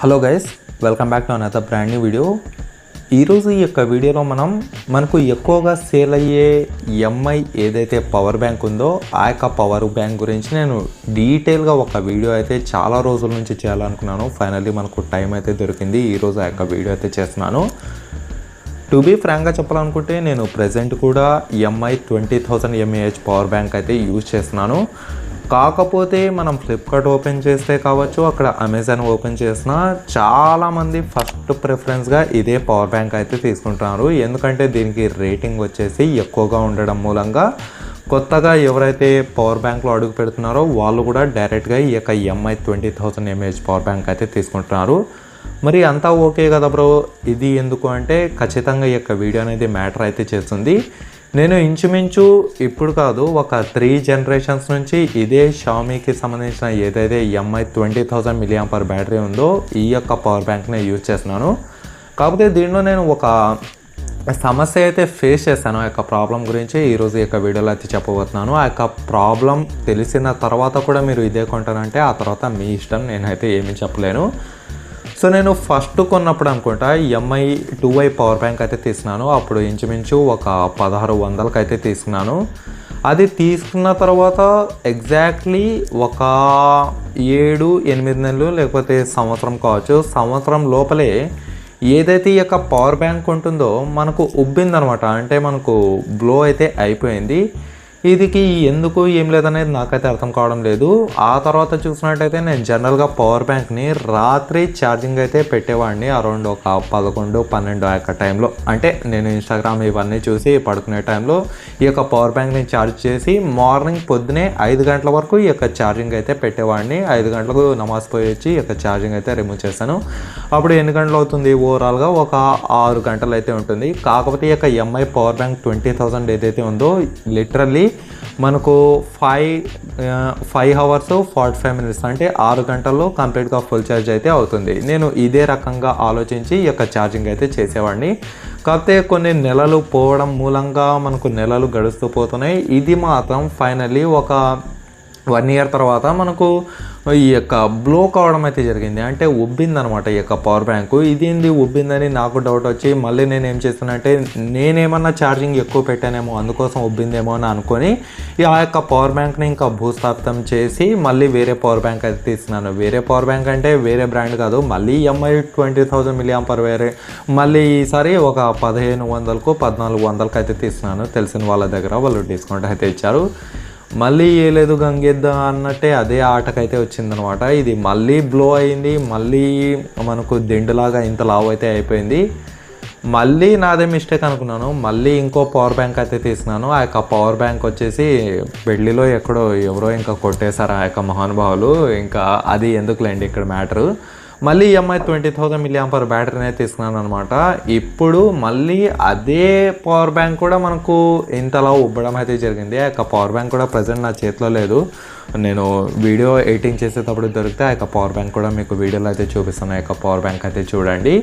Hello guys welcome back to another brand new video ఈరోజు ఈ యొక్క వీడియోలో మనం మనకు ఎక్కువగా సేల్ అయ్యే ఎంఐ ఏదైతే పవర్ బ్యాంక్ ఉందో ఆ యొక్క పవర్ బ్యాంక్ గురించి నేను డీటెయిల్గా ఒక వీడియో అయితే చాలా రోజుల నుంచి చేయాలనుకున్నాను. ఫైనల్లీ మనకు టైం అయితే దొరికింది. ఈరోజు ఆ యొక్క వీడియో అయితే చేస్తున్నాను. టు బీ ఫ్రాంక్గా చెప్పాలనుకుంటే నేను ప్రజెంట్ కూడా MI twenty thousand mAh power bank అయితే యూజ్ చేస్తున్నాను. కాకపోతే మనం ఫ్లిప్కార్ట్ ఓపెన్ చేస్తే కావచ్చు అక్కడ అమెజాన్ ఓపెన్ చేసినా చాలామంది ఫస్ట్ ప్రిఫరెన్స్గా ఇదే పవర్ బ్యాంక్ అయితే తీసుకుంటున్నారు. ఎందుకంటే దీనికి రేటింగ్ వచ్చేసి ఎక్కువగా ఉండడం మూలంగా కొత్తగా ఎవరైతే పవర్ బ్యాంక్లో అడుగు పెడుతున్నారో వాళ్ళు కూడా డైరెక్ట్గా ఈ యొక్క MI twenty thousand mAh power bank అయితే తీసుకుంటున్నారు. మరి అంతా ఓకే కదా బ్రో ఇది ఎందుకు అంటే ఖచ్చితంగా ఈ యొక్క వీడియో అనేది మ్యాటర్ అయితే చేస్తుంది. నేను ఇంచుమించు ఇప్పుడు కాదు ఒక త్రీ జనరేషన్స్ నుంచి ఇదే షామీకి సంబంధించిన ఏదైతే MI twenty thousand milliampere battery ఉందో ఈ యొక్క పవర్ బ్యాంక్నే యూజ్ చేస్తున్నాను. కాకపోతే దీనిలో నేను ఒక సమస్య అయితే ఫేస్ చేశాను ఆ యొక్క ప్రాబ్లం గురించి ఈరోజు ఈ యొక్క వీడియోలో అయితే చెప్పబోతున్నాను. ఆ యొక్క ప్రాబ్లం తెలిసిన తర్వాత కూడా మీరు ఇదే కొంటారంటే ఆ తర్వాత మీ ఇష్టం నేనైతే ఏమీ చెప్పలేను. సో నేను ఫస్ట్ కొన్నప్పుడు అనుకుంటా MI two I power bank అయితే తీసుకున్నాను అప్పుడు ఇంచుమించు ఒక పదహారు వందలకి అయితే తీసుకున్నాను అది తీసుకున్న తర్వాత ఎగ్జాక్ట్లీ ఒక ఏడు ఎనిమిది నెలలు లేకపోతే సంవత్సరం కావచ్చు. సంవత్సరం లోపలే ఏదైతే ఈ యొక్క పవర్ బ్యాంక్ ఉంటుందో మనకు ఉబ్బిందనమాట. అంటే మనకు బ్లో అయితే అయిపోయింది. ఇదికి ఎందుకు ఏం లేదనేది నాకైతే అర్థం కావడం లేదు. ఆ తర్వాత చూసినట్టయితే నేను జనరల్గా పవర్ బ్యాంక్ని రాత్రి ఛార్జింగ్ అయితే పెట్టేవాడిని అరౌండ్ ఒక పదకొండు పన్నెండు ఆ యొక్క టైంలో. అంటే నేను ఇన్స్టాగ్రామ్ ఇవన్నీ చూసి పడుకునే టైంలో ఈ యొక్క పవర్ బ్యాంక్ని ఛార్జ్ చేసి మార్నింగ్ పొద్దునే ఐదు గంటల వరకు ఈ యొక్క ఛార్జింగ్ అయితే పెట్టేవాడిని. ఐదు గంటలకు నమాజ్ పోయి వచ్చి ఈ యొక్క ఛార్జింగ్ అయితే రిమూవ్ చేశాను. అప్పుడు ఎన్ని గంటలు అవుతుంది? ఓవరాల్గా ఒక ఆరు గంటలు అయితే ఉంటుంది. కాకపోతే ఈ యొక్క MI power bank twenty thousand ఏదైతే ఉందో లిటరల్లీ మనకు five five hours forty five minutes అంటే ఆరు గంటల్లో కంప్లీట్గా ఫుల్ ఛార్జ్ అయితే అవుతుంది. నేను ఇదే రకంగా ఆలోచించి ఈ యొక్క ఛార్జింగ్ అయితే చేసేవాడిని. కాకపోతే కొన్ని నెలలు పోవడం మూలంగా మనకు నెలలు గడుస్తూ పోతున్నాయి. ఇది మాత్రం ఫైనల్లీ ఒక వన్ ఇయర్ తర్వాత మనకు ఈ యొక్క బ్లో కావడం అయితే జరిగింది. అంటే ఉబ్బిందనమాట ఈ యొక్క పవర్ బ్యాంకు ఇదేంది ఉబ్బిందని నాకు డౌట్ వచ్చి మళ్ళీ నేను ఏం చేస్తానంటే నేనేమన్నా ఛార్జింగ్ ఎక్కువ పెట్టానేమో అందుకోసం ఉబ్బిందేమో అని అనుకొని ఈ ఆ యొక్క పవర్ బ్యాంక్ని ఇంకా భూస్థాపితం చేసి మళ్ళీ వేరే పవర్ బ్యాంక్ అయితే తీస్తున్నాను. వేరే పవర్ బ్యాంక్ అంటే వేరే బ్రాండ్ కాదు. మళ్ళీ MI twenty thousand milliampere వేరే మళ్ళీ ఈసారి ఒక పదిహేను వందలకు పద్నాలుగు వందలకు అయితే తీస్తున్నాను. తెలిసిన వాళ్ళ దగ్గర వాళ్ళు డిస్కౌంట్ అయితే ఇచ్చారు. మళ్ళీ ఏలేదు లేదు అన్నట్టే అదే ఆటకైతే వచ్చిందనమాట. ఇది మళ్ళీ బ్లో అయింది మళ్ళీ మనకు దిండులాగా ఇంత లావు అయితే అయిపోయింది. మళ్ళీ నాదే మిస్టేక్ అనుకున్నాను. మళ్ళీ ఇంకో పవర్ బ్యాంక్ అయితే తీసుకున్నాను ఆ యొక్క పవర్ బ్యాంక్ వచ్చేసి పెళ్ళిలో ఎక్కడో ఎవరో ఇంకా కొట్టేశారు ఆ యొక్క మహానుభావులు. ఇంకా అది ఎందుకులేండి ఇక్కడ మ్యాటరు మళ్ళీ MI twenty thousand milliamp power బ్యాటరీనే అయితే తీసుకున్నాను అనమాట ఇప్పుడు మళ్ళీ అదే పవర్ బ్యాంక్ కూడా మనకు ఇంతలా ఉబ్బడం అయితే జరిగింది. ఆ యొక్క పవర్ బ్యాంక్ కూడా ప్రజెంట్ నా చేతిలో లేదు. నేను వీడియో ఎడిటింగ్ చేసేటప్పుడు దొరికితే ఆ యొక్క పవర్ బ్యాంక్ కూడా మీకు వీడియోలో అయితే చూపిస్తాను. ఆ యొక్క పవర్ బ్యాంక్ అయితే చూడండి.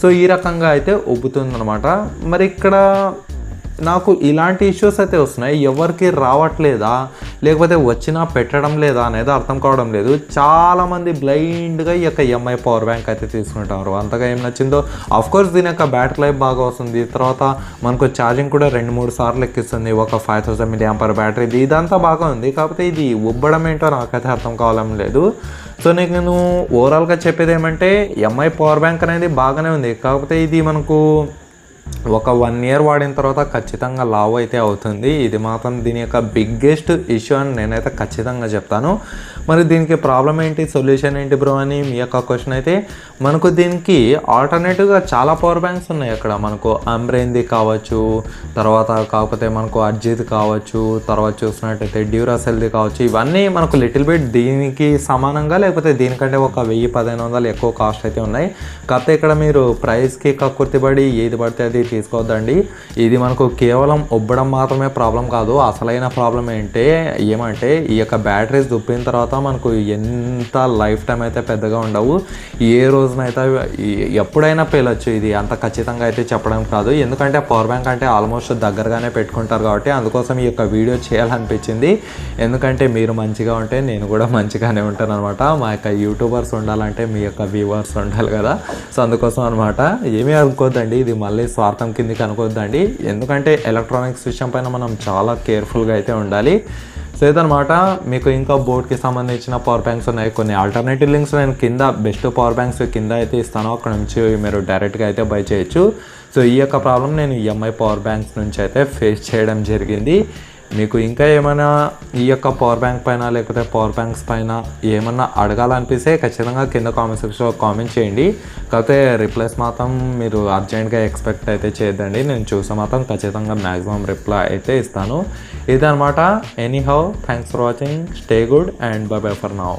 సో ఈ రకంగా అయితే ఉబ్బుతుంది అనమాట మరి ఇక్కడ నాకు ఇలాంటి ఇష్యూస్ అయితే వస్తున్నాయి. ఎవరికి రావట్లేదా? లేకపోతే వచ్చినా పెట్టడం లేదా అనేది అర్థం కావడం లేదు. చాలామంది బ్లైండ్గా ఈ యొక్క ఎంఐ పవర్ బ్యాంక్ అయితే తీసుకుంటారు అంతగా ఏం నచ్చిందో కోర్స్ దీని యొక్క బ్యాటరీ లైఫ్ బాగా వస్తుంది. తర్వాత మనకు ఛార్జింగ్ కూడా రెండు మూడు సార్లు ఎక్కిస్తుంది. ఒక five thousand milliampere battery ఇదంతా బాగా ఉంది. కాకపోతే ఇది ఉబ్బడం ఏంటో నాకైతే అర్థం కావడం లేదు. సో నేను ఓవరాల్గా చెప్పేది ఏమంటే ఎంఐ పవర్ బ్యాంక్ అనేది బాగానే ఉంది. కాకపోతే ఇది మనకు ఒక వన్ ఇయర్ వాడిన తర్వాత ఖచ్చితంగా లావ్ అయితే అవుతుంది. ఇది మాత్రం దీని యొక్క బిగ్గెస్ట్ ఇష్యూ అని నేనైతే ఖచ్చితంగా చెప్తాను. మరి దీనికి ప్రాబ్లం ఏంటి? సొల్యూషన్ ఏంటి బ్రో అని మీ యొక్క క్వశ్చన్ అయితే మనకు దీనికి ఆల్టర్నేటివ్గా చాలా పవర్ బ్యాంక్స్ ఉన్నాయి అక్కడ. మనకు అంబ్రేంది కావచ్చు తర్వాత కాకపోతే మనకు అర్జిత్ కావచ్చు తర్వాత చూసినట్టయితే డ్యూరాసెల్ది కావచ్చు. ఇవన్నీ మనకు లిటిల్ బిట్ దీనికి సమానంగా లేకపోతే దీనికంటే ఒక వెయ్యి పదిహేను వందలు ఎక్కువ కాస్ట్ అయితే ఉన్నాయి. కాకపోతే ఇక్కడ మీరు ప్రైస్కి కక్కుర్తిబడి ఏది పడితే అది తీసుకోవద్దండి. ఇది మనకు కేవలం ఉబ్బడం మాత్రమే ప్రాబ్లం కాదు. అసలైన ప్రాబ్లం ఏంటే ఏమంటే ఈ యొక్క బ్యాటరీస్ దుప్పిన తర్వాత మనకు ఎంత లైఫ్ టైం అయితే పెద్దగా ఉండవు. ఏ రోజునైతే ఎప్పుడైనా పేలొచ్చు ఇది. అంత ఖచ్చితంగా అయితే చెప్పడం కాదు. ఎందుకంటే పవర్ బ్యాంక్ అంటే ఆల్మోస్ట్ దగ్గరగానే పెట్టుకుంటారు కాబట్టి అందుకోసం ఈ యొక్క వీడియో చేయాలనిపించింది. ఎందుకంటే మీరు మంచిగా ఉంటే నేను కూడా మంచిగానే ఉంటాను అనమాట మా యొక్క యూట్యూబర్స్ ఉండాలంటే మీ యొక్క వ్యూవర్స్ ఉండాలి కదా. సో అందుకోసం అనమాట ఏమీ అనుకోద్దండి. ఇది మళ్ళీ స్వార్థం కిందికి అనుకోవద్దండి. ఎందుకంటే ఎలక్ట్రానిక్స్ విషయం పైన మనం చాలా కేర్ఫుల్గా అయితే ఉండాలి. సో ఇదనమాట మీకు ఇంకా బోర్డ్కి సంబంధించిన పవర్ బ్యాంక్స్ ఉన్నాయి. కొన్ని ఆల్టర్నేటివ్ లింక్స్ నేను కింద బెస్ట్ పవర్ బ్యాంక్స్ కింద అయితే ఇస్తాను. అక్కడ నుంచి మీరు డైరెక్ట్గా అయితే బై చేయొచ్చు. సో ఈ యొక్క ప్రాబ్లం నేను ఈఎంఐ పవర్ బ్యాంక్స్ నుంచి అయితే ఫేస్ చేయడం జరిగింది. మీకు ఇంకా ఏమైనా ఈ యొక్క పవర్ బ్యాంక్ పైన లేకపోతే పవర్ బ్యాంక్స్ పైన ఏమన్నా అడగాలనిపిస్తే ఖచ్చితంగా కింద కామెంట్ సెక్షన్లో కామెంట్ చేయండి. కాకపోతే రిప్లైస్ మాత్రం మీరు అర్జెంట్గా ఎక్స్పెక్ట్ అయితే చేయొద్దండి. నేను చూసే మాత్రం ఖచ్చితంగా మ్యాక్సిమం రిప్లై అయితే ఇస్తాను. ఇదనమాట anyhow thanks for watching stay good and bye bye for now